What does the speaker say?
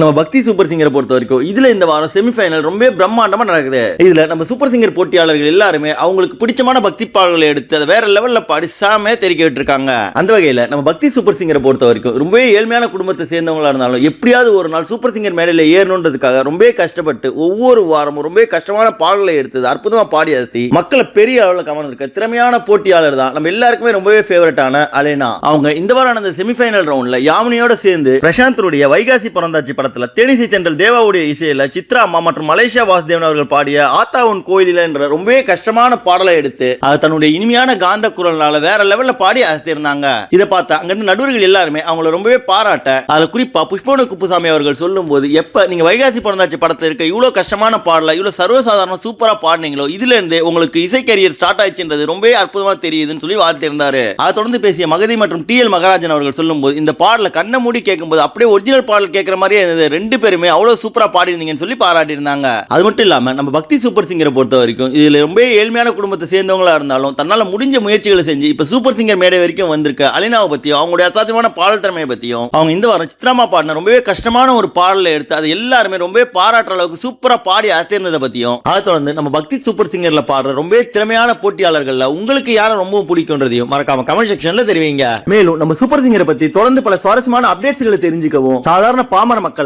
நம்ம பக்தி சூப்பர் சிங்கரை பொறுத்த வரைக்கும் இதில் இந்த வாரம் செமிஃபைனல் ரொம்ப பிரம்மாண்டமாக நடக்குது. இதில் நம்ம சூப்பர் சிங்கர் போட்டியாளர்கள் எல்லாருமே அவங்களுக்கு பிடிச்சமான பக்தி பாடல்களை எடுத்து அதை வேற லெவலில் பாடி சாமே தெரிவிக்க விட்டுருக்காங்க. அந்த வகையில் நம்ம பக்தி சூப்பர் சிங்கரை பொறுத்த வரைக்கும் ரொம்பவே ஏழ்மையான குடும்பத்தை சேர்ந்தவங்களா இருந்தாலும் எப்படியாவது ஒரு நாள் சூப்பர் சிங்கர் மேடையில் ஏறணுன்றதுக்காக ரொம்ப கஷ்டப்பட்டு ஒவ்வொரு வாரமும் ரொம்ப கஷ்டமான பாடல்களை எடுத்தது அற்புதமா பாடி அசத்தி மக்களை பெரிய அளவில் கவர்ந்திருக்க திறமையான போட்டியாளர் தான். நம்ம எல்லாருக்குமே ரொம்பவே ஃபேவரட்டான அலேனா. அவங்க இந்த வாரம் நடந்த செமிஃபைனல் ரவுண்ட்ல யாமினியோட சேர்ந்து பிரசாந்தனுடைய வைகாசி பிறந்தாச்சி படத்தில் தேனிசை தென்றல் தேவாவுடைய இசையில சித்ரா அம்மா மற்றும் மலேசியா வாசுதேவன் அவர்கள் பாடிய ஆத்தா உன் கோயிலில் என்ற ரொம்பவே கஷ்டமான பாடலை எடுத்து அது தன்னுடைய இனிமையான காந்த குரல்னால வேற லெவல்ல பாடி அசத்திருந்தாங்க. இதை பார்த்தா அங்கிருந்து நடுவர்கள் எல்லாருமே அவங்கள ரொம்பவே பாராட்ட அதில் குறிப்பா புஷ்பவன குப்புசாமி அவர்கள் சொல்லும்போது எப்ப நீங்க வைகாசி பிறந்தாச்சி படத்துல இருக்க இவ்வளவு கஷ்டமான பாடல இவ்வளவு சர்வசாதாரண சூப்பரா பாடினீங்களோ இதுல இருந்து உங்களுக்கு இசை கரியர் ஸ்டார்ட் ஆயிடுச்சுன்றது ரொம்பவே அற்புதமா தெரியுதுன்னு சொல்லி வாழ்த்திருந்தாரு. அதை தொடர்ந்து பேசிய மகதி மற்றும் டி எல் மகராஜன் அவர்கள் சொல்லும்போது இந்த பாடலை கண்ணை மூடி கேட்கும்போது அப்படியே ஒரிஜினல் பாடல் கேட்குற மாதிரியே சேர்ந்த ரெண்டு பேருமே அவ்வளோ சூப்பராக பாடிருந்தீங்கன்னு சொல்லி பாராட்டியிருந்தாங்க. அது மட்டும் இல்லாமல் நம்ம பக்தி சூப்பர் சிங்கரை பொறுத்த வரைக்கும் இதில் ரொம்ப ஏழ்மையான குடும்பத்தை சேர்ந்தவங்களா இருந்தாலும் தன்னால் முடிஞ்ச முயற்சிகளை செஞ்சு இப்போ சூப்பர் சிங்கர் மேடை வரைக்கும் வந்திருக்க அலினாவை பற்றியும் அவங்களுடைய அசாத்தியமான பாடல் திறமையை பற்றியும் அவங்க இந்த வாரம் சித்ராமா பாடின ரொம்பவே கஷ்டமான ஒரு பாடலை எடுத்து அதை எல்லாருமே ரொம்பவே பாராட்டுற அளவுக்கு சூப்பராக பாடி அசைந்ததை பற்றியும் அதை தொடர்ந்து நம்ம பக்தி சூப்பர் சிங்கர்ல பாடுற ரொம்பவே திறமையான போட்டியாளர்கள்ல உங்களுக்கு யாரை ரொம்ப பிடிக்கும்ன்றதையும் மறக்காம கமெண்ட் செக்ஷன்ல தெரிவிங்க. மேலும் நம்ம சூப்பர் சிங்கரை பத்தி தொடர்ந்து பல சுவாரஸ்யமான அப்டேட்ஸ்களை தெரிஞ்சுக்கவும் சாதாரண பாமர மக்கள்